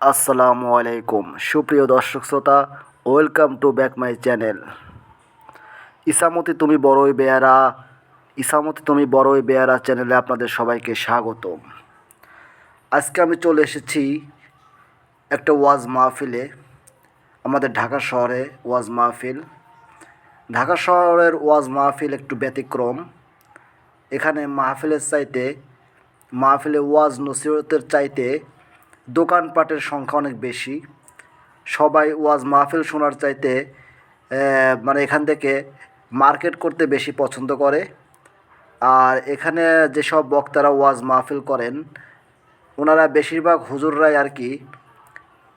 আসসালামু আলাইকুম। সুপ্রিয় দর্শক শ্রোতা, welcome to back my channel. Ichamati তুমি বড়ই বেয়ারা, ইসামতি তুমি বড়ই বেয়ারা চ্যানেলে আপনাদের সবাইকে স্বাগত আজকে আমি চলে এসেছি একটা ওয়াজ মাহফিলে, আমাদের ঢাকা শহরে ওয়াজ মাহফিল। ঢাকা শহরের ওয়াজ মাহফিল একটু ব্যতিক্রম। এখানে মাহফিলের চাইতে, মাহফিলে ওয়াজ নসিরতের চাইতে দোকানপাটের সংখ্যা অনেক বেশি। সবাই ওয়াজ মাহফিল শোনার চাইতে মানে এখান থেকে মার্কেট করতে বেশি পছন্দ করে। আর এখানে যেসব বক্তারা ওয়াজ মাহফিল করেন, ওনারা বেশিরভাগ হুজুররাই আর কি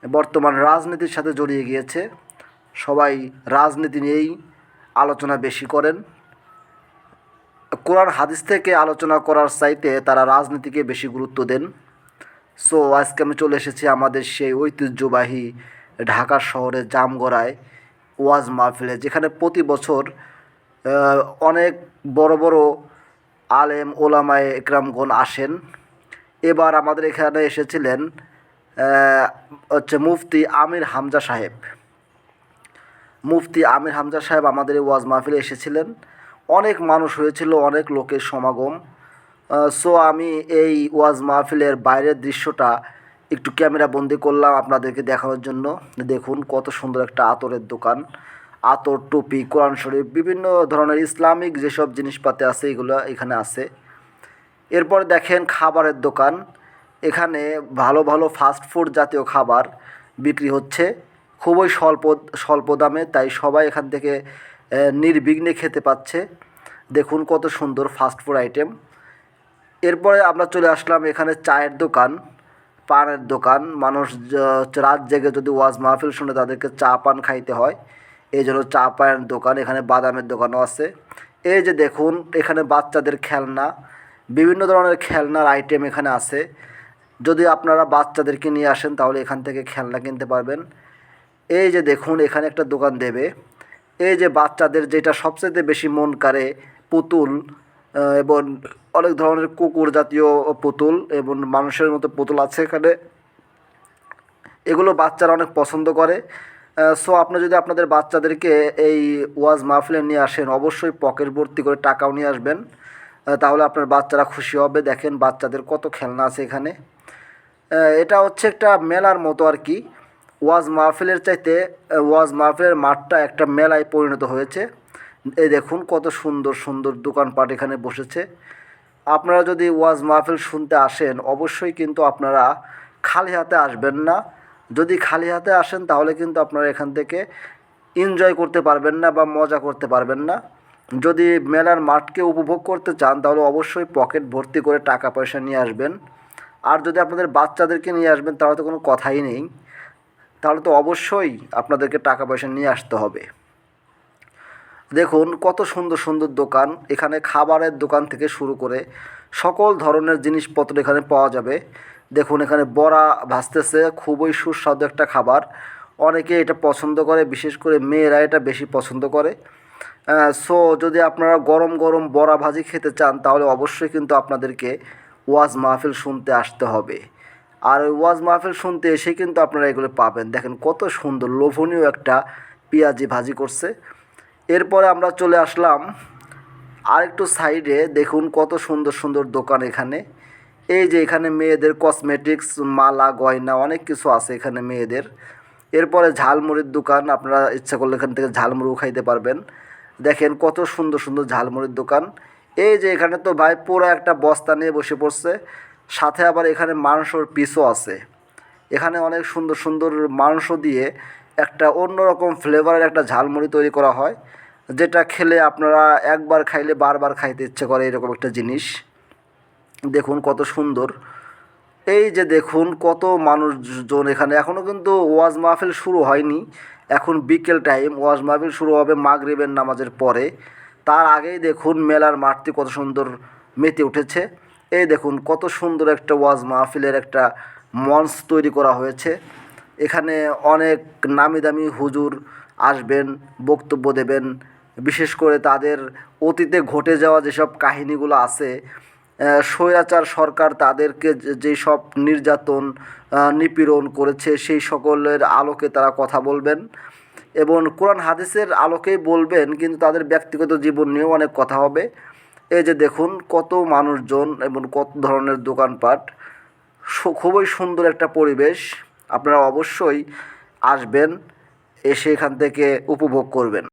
বর্তমান রাজনীতির সাথে জড়িয়ে গিয়েছে। সবাই রাজনীতি নিয়েই আলোচনা বেশি করেন। কোরআন হাদিস থেকে আলোচনা করার চাইতে তারা রাজনীতিকে বেশি গুরুত্ব দেন। সো আজকে আমি চলে এসেছি আমাদের সেই ঐতিহ্যবাহী ঢাকা শহরের জামগড়ায় ওয়াজ মাহফিলে, যেখানে প্রতি বছর অনেক বড় বড় আলেম, ওলামায়ে একরামগণ আসেন। এবার আমাদের এখানে এসেছিলেন হচ্ছে মুফতি আমির হামজা সাহেব। মুফতি আমির হামজা সাহেব আমাদের ওয়াজ মাহফিলে এসেছিলেন। অনেক মানুষ হয়েছিল, অনেক লোকের সমাগম। সো আমি এই ওয়াজ মাহফিলের বাইরের দৃশ্যটা একটু ক্যামেরা বন্দি করলাম আপনাদেরকে দেখানোর জন্য। দেখুন কত সুন্দর একটা আতরের দোকান। আতর, টুপি, কোরআন শরীফ, বিভিন্ন ধরনের ইসলামিক যেসব জিনিসপাতি আছে, এগুলো এখানে আছে। এরপর দেখেন খাবারের দোকান। এখানে ভালো ভালো ফাস্ট ফুড জাতীয় খাবার বিক্রি হচ্ছে। খুবই স্বল্প স্বল্প দামে, তাই সবাই এখান থেকে নির্বিঘ্নে খেতে পাচ্ছে। দেখুন কত সুন্দর ফাস্ট ফুড আইটেম এরপরে আমরা চলে আসলাম এখানে চায়ের দোকান, পানের দোকান। মানুষ রাত জেগে যদি ওয়াজ মাহফিল শুনে তাদেরকে চা পান খাইতে হয়। এই জন্য চা পানের দোকান, এখানে বাদামের দোকানও আছে। এই যে দেখুন, এখানে বাচ্চাদের খেলনা, বিভিন্ন ধরনের খেলনার আইটেম এখানে আছে। যদি আপনারা বাচ্চাদেরকে নিয়ে আসেন, তাহলে এখান থেকে খেলনা কিনতে পারবেন। এই যে দেখুন, এখানে একটা দোকান দেবে। এই যে বাচ্চাদের যেটা সবচেয়ে বেশি মন কাড়ে, পুতুল এবং অনেক ধরনের কুকুর জাতীয় পুতুল এবং মানুষের মতো পুতুল আছে এখানে। এগুলো বাচ্চারা অনেক পছন্দ করে। সো আপনি যদি আপনাদের বাচ্চাদেরকে এই ওয়াজ মাহফিলে নিয়ে আসেন, অবশ্যই পকেট ভর্তি করে টাকাও নিয়ে আসবেন। তাহলে আপনার বাচ্চারা খুশি হবে। দেখেন বাচ্চাদের কত খেলনা আছে এখানে। এটা হচ্ছে একটা মেলার মতো আর কি। ওয়াজ মাহফিলের চাইতে ওয়াজ মাহফিলের মাঠটা একটা মেলায় পরিণত হয়েছে। এই দেখুন কত সুন্দর সুন্দর দোকানপাট এখানে বসেছে। আপনারা যদি ওয়াজ মাহফিল শুনতে আসেন, অবশ্যই কিন্তু আপনারা খালি হাতে আসবেন না। যদি খালি হাতে আসেন, তাহলে কিন্তু আপনারা এখান থেকে এনজয় করতে পারবেন না বা মজা করতে পারবেন না। যদি মেলার মাঠকে উপভোগ করতে চান, তাহলে অবশ্যই পকেট ভর্তি করে টাকা পয়সা নিয়ে আসবেন। আর যদি আপনাদের বাচ্চাদেরকে নিয়ে আসবেন, তাহলে তো কোনো কথাই নেই। তাহলে তো অবশ্যই আপনাদেরকে টাকা পয়সা নিয়ে আসতে হবে। দেখুন কত সুন্দর সুন্দর দোকান। এখানে খাবারের দোকান থেকে শুরু করে সকল ধরনের জিনিসপত্র এখানে পাওয়া যাবে। দেখুন এখানে বড়া ভাজতেছে, খুবই সুস্বাদু একটা খাবার। অনেকে এটা পছন্দ করে, বিশেষ করে মেয়েরা এটা বেশি পছন্দ করে। সো যদি আপনারা গরম গরম বড়া ভাজি খেতে চান, তাহলে অবশ্যই কিন্তু আপনাদেরকে ওয়াজ মাহফিল শুনতে আসতে হবে। আর ওই ওয়াজ মাহফিল শুনতে এসে কিন্তু আপনারা এগুলো পাবেন। দেখেন কত সুন্দর, লোভনীয় একটা পেঁয়াজি ভাজি করছে। এরপরে আমরা চলে আসলাম আরেকটু সাইডে। দেখুন কত সুন্দর সুন্দর দোকান এখানে। এই যে এখানে মেয়েদের কসমেটিক্স মালা, গয়না অনেক কিছু আছে এখানে মেয়েদের। এরপরে ঝালমুড়ির দোকান, আপনারা ইচ্ছা করলে এখান থেকে ঝালমুড়িও খাইতে পারবেন। দেখেন কত সুন্দর সুন্দর ঝালমুড়ির দোকান। এই যে এখানে তো ভাই পুরো একটা বস্তা নিয়ে বসে পড়ছে। সাথে আবার এখানে মাংসর পিসও আছে। এখানে অনেক সুন্দর সুন্দর মাংস দিয়ে একটা অন্যরকম ফ্লেভারের একটা ঝালমুড়ি তৈরি করা হয়। যেটা খেলে আপনারা একবার খাইলে বারবার খাইতে ইচ্ছে করে, এরকম একটা জিনিস। দেখুন কত সুন্দর। এই যে দেখুন কত মানুষজন এখানে। এখনও কিন্তু ওয়াজ মাহফিল শুরু হয়নি। এখন বিকেল টাইম। ওয়াজ মাহফিল শুরু হবে মাগরিবের নামাজের পরে। তার আগেই দেখুন মেলার মাঠটি কত সুন্দর মেতে উঠেছে। এই দেখুন কত সুন্দর একটা ওয়াজ মাহফিলের একটা মঞ্চ তৈরি করা হয়েছে। এখানে অনেক নামি দামি হুজুর আসবেন, বক্তব্য দেবেন। বিশেষ করে তাদের অতীতে ঘটে যাওয়া যেসব কাহিনীগুলো আছে স্বৈরাচার সরকার তাদেরকে যেই সব নির্যাতন নিপীড়ন করেছে, সেই সকলের আলোকে তারা কথা বলবেন এবং কোরআন হাদিসের আলোকেই বলবেন, কিন্তু তাদের ব্যক্তিগত জীবন নিয়েও অনেক কথা হবে। এই যে দেখুন, কত মানুষজন এবং কত ধরনের দোকানপাট খুবই সুন্দর একটা পরিবেশ, আপনারা অবশ্যই আসবেন, এসে এখান থেকে উপভোগ করবেন।